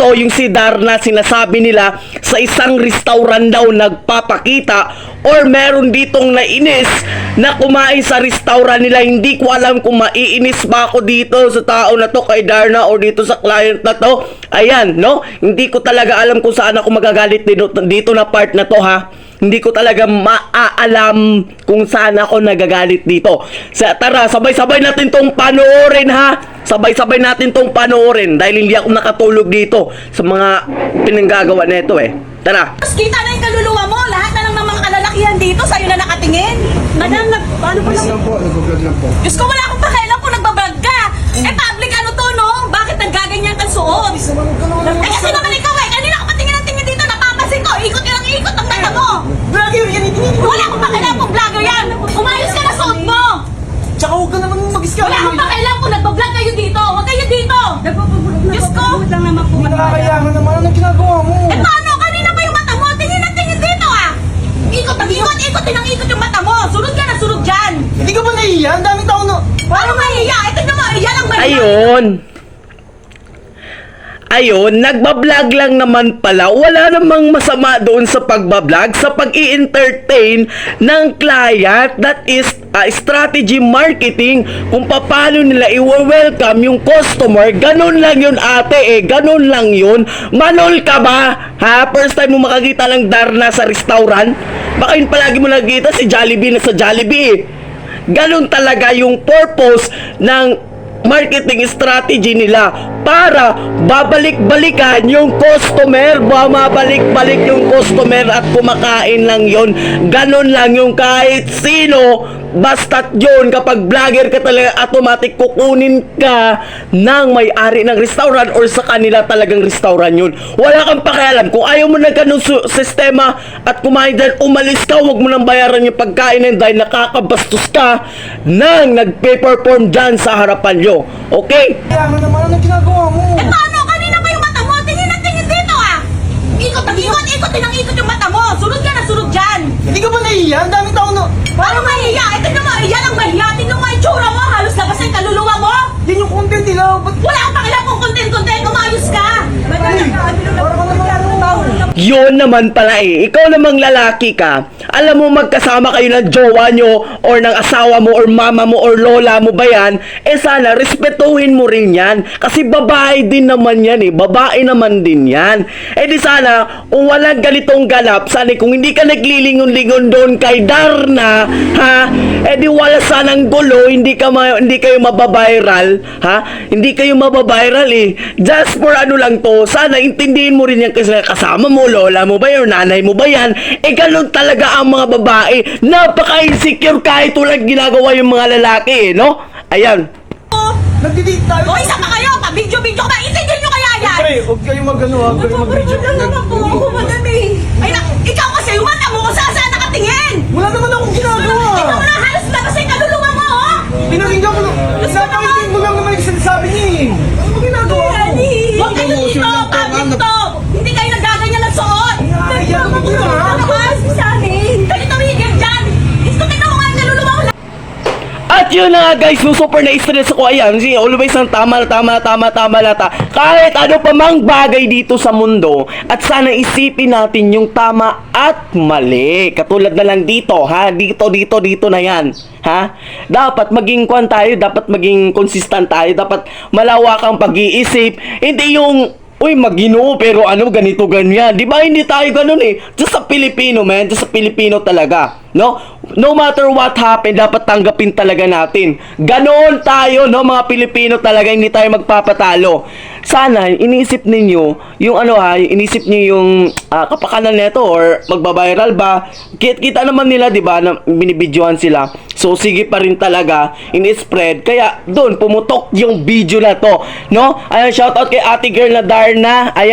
to yung si Darna sinasabi nila sa isang restaurant daw nagpapakita or meron ditong nainis na kumain sa restaurant nila hindi ko alam kung maiinis ba ako dito sa tao na to kay Darna or dito sa client na to ayan no hindi ko talaga alam kung saan ako magagalit dito, dito na part na to ha hindi ko talaga maaalam kung saan ako nagagalit dito. Sa, tara, sabay-sabay natin tong panoorin ha. Sabay-sabay natin tong panoorin dahil hindi ako nakatulog dito sa mga pinanggagawa nito eh. Tara. Tapos kita na yung kaluluwa mo, lahat na lang ng mga kalalakihan dito, sa'yo na nakatingin. Madam, nag, paano pa lang? lang po, nag-vlog lang po. Diyos ko, wala akong pakialam kung nagbablog ka. Eh, public ano to, no? Bakit naggaganyan ka suot? Eh, kasi naman ikaw eh, kanina ka patingin ng tingin dito, napapansin ko, ikot ka ng ikot ang mata mo. Vlogger yan, hindi Wala akong pakialam kung vlogger yan. Umayos ka na suot mo. Tsaka huwag ka naman mag-scout. Wala akong pakialam kung nagbablog kayo dito. Huwag kayo dito. Diyos ko. Lang naman. Anong ginagawa mo? Eh, paano? Kanina pa yung mata mo. Tingin na tingin dito ah. Ikot ang ikot, ikot din ang ikot yung mata mo. Sunod ka na sunod dyan. Hindi ka ba nahihiya? Ang daming tao na... Paano mahiya? Eh, tignan mo, yan ang mahiya. Ayun. Ayun, nagbablog lang naman pala. Wala namang masama doon sa pagbablog, sa pag entertain ng client. That is uh, strategy marketing kung paano nila i-welcome yung customer. Ganun lang yun ate eh. Ganun lang yun. Manol ka ba? Ha? First time mo makakita ng Darna sa restaurant? Baka yun palagi mo nakikita si Jollibee na sa Jollibee eh. Ganun talaga yung purpose ng marketing strategy nila para babalik-balikan yung customer, bumabalik-balik yung customer at kumakain lang yon. Ganon lang yung kahit sino, basta't yun, kapag vlogger ka talaga, automatic kukunin ka ng may-ari ng restaurant or sa kanila talagang restaurant yun. Wala kang pakialam. Kung ayaw mo na ganun sistema at kumain dahil umalis ka, huwag mo nang bayaran yung pagkain na dahil nakakabastos ka nang nagpe-perform dyan sa harapan nyo. Okay? Kaya mo? Eh, paano? Kanina pa yung mata mo. Tingin na tingin dito ah. Ikot ang ikot, ikot din ang ikot yung mata mo. Sunod ka na sunod dyan. Hindi ka ba nahihiya? Ang daming tao na... Paano mahiya? Eh, tignan mo, yan ang mahiya. Tignan mo yung tsura mo. Halos labas na yung kaluluwa mo. Yan yung content nila. Ba't... Wala kang pakialam kung content-content. Umayos ka. Ay, para ka naman ano. Yun naman pala eh. Ikaw namang lalaki ka. Alam mo magkasama kayo ng jowa nyo or ng asawa mo or mama mo or lola mo ba yan? Eh sana respetuhin mo rin yan. Kasi babae din naman yan eh. Babae naman din yan. Eh di sana kung walang ganitong ganap, sana kung hindi ka naglilingon-lingon doon kay Darna, ha? Eh di wala sanang gulo, hindi ka ma- hindi kayo mababiral, ha? Hindi kayo mababiral eh. Just for ano lang to, sana intindihin mo rin yan kasi kasama mo, lola mo ba yan, nanay mo ba yan? Eh ganun talaga ang mga babae. Napaka-insecure kahit walang ginagawa yung mga lalaki eh, no? Ayan. Nagdi-date tayo. O, isa pa kayo. Pa-video-video ka ba? Intindihin nyo kaya yan. Pre, huwag kayong mag-ano ha. Huwag kayong mag-video. Ay, na, ikaw kasi yung mata mo kung saan saan nakatingin. Wala naman akong ginagawa. Tingnan mo na, halos labas na yung kaluluwa mo, oh. Pinakinggan ko lang. Napakitin mo lang naman yung sinasabi niya eh. Ano ba ginagawa mo? Huwag kayo dito, public to. Hindi kayo nagaganyan ng suot. Nakakahiya naman yun ha. Labas sa amin. Kayo tumigil dyan. Gusto tingnan mo nga yung kaluluwa ko. At yun na nga guys, no, super na-stress ako. Ayan, si always ang tama, tama, tama, tama lata. Kahit ano pa mang bagay dito sa mundo, at sana isipin natin yung tama at mali. Katulad na lang dito, ha? Dito, dito, dito na yan. Ha? Dapat maging kwan tayo, dapat maging consistent tayo, dapat malawak ang pag-iisip. Hindi yung Uy, magino pero ano, ganito, ganyan. Di ba hindi tayo ganun eh. Just sa Pilipino, man. Just sa Pilipino talaga. No? No matter what happen, dapat tanggapin talaga natin. Ganoon tayo, no? Mga Pilipino talaga, hindi tayo magpapatalo. Sana, iniisip ninyo, yung ano ha, iniisip niyo yung ah, kapakanan nito or magbabiral ba. Kita, kita naman nila, di ba, na binibidyohan sila. So, sige pa rin talaga, in-spread. Kaya, doon, pumutok yung video na to. No? Ayan, shoutout kay ate girl na Darna. Ayan.